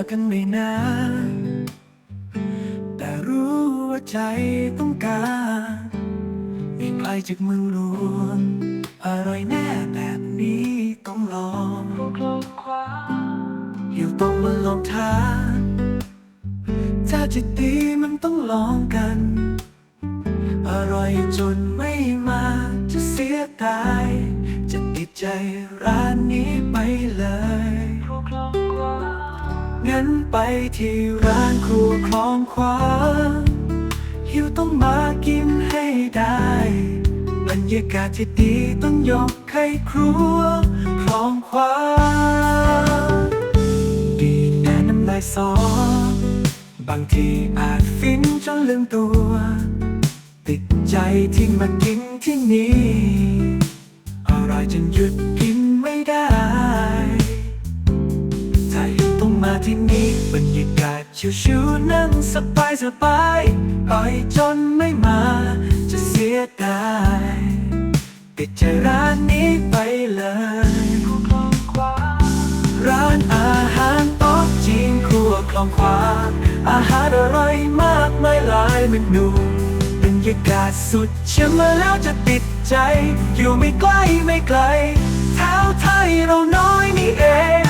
นะแต่รู้ว่าใจต้องการไม่ไกลจากเมืองหลวงอร่อยแน่แบบนี้ต้องลองอยู่ตรงบนลองทางถ้าจะดีมันต้องลองกัน อร่อยจนไม่มาจะเสียดายจะติดใจร้านนี้ไปเลย งั้นไปที่ร้านครัวคลองขวาหิวต้องมากินให้ได้ บรรยากาศที่ดีต้องยกให้ครัวคลองขวาดีแน่น้ำลายสอบางทีอาจฟินจนลืมตัว ติดใจที่มากินที่นี่ ที่นี่บรรยากาศชิวๆนั่งสบายสบายๆอ่อยจนไม่มา จะเสียดายติดใจร้านนี้ไปเลยร้านอาหารโต๊ะจีนครัวคลองขวางอาหารอร่อยมากมายหลายเมนูบรรยากาศสุดเชื่อมาแล้วจะติดใจ อยู่ไม่ใกล้ไม่ไกลเท้าไทยเราน้อยนี่เอง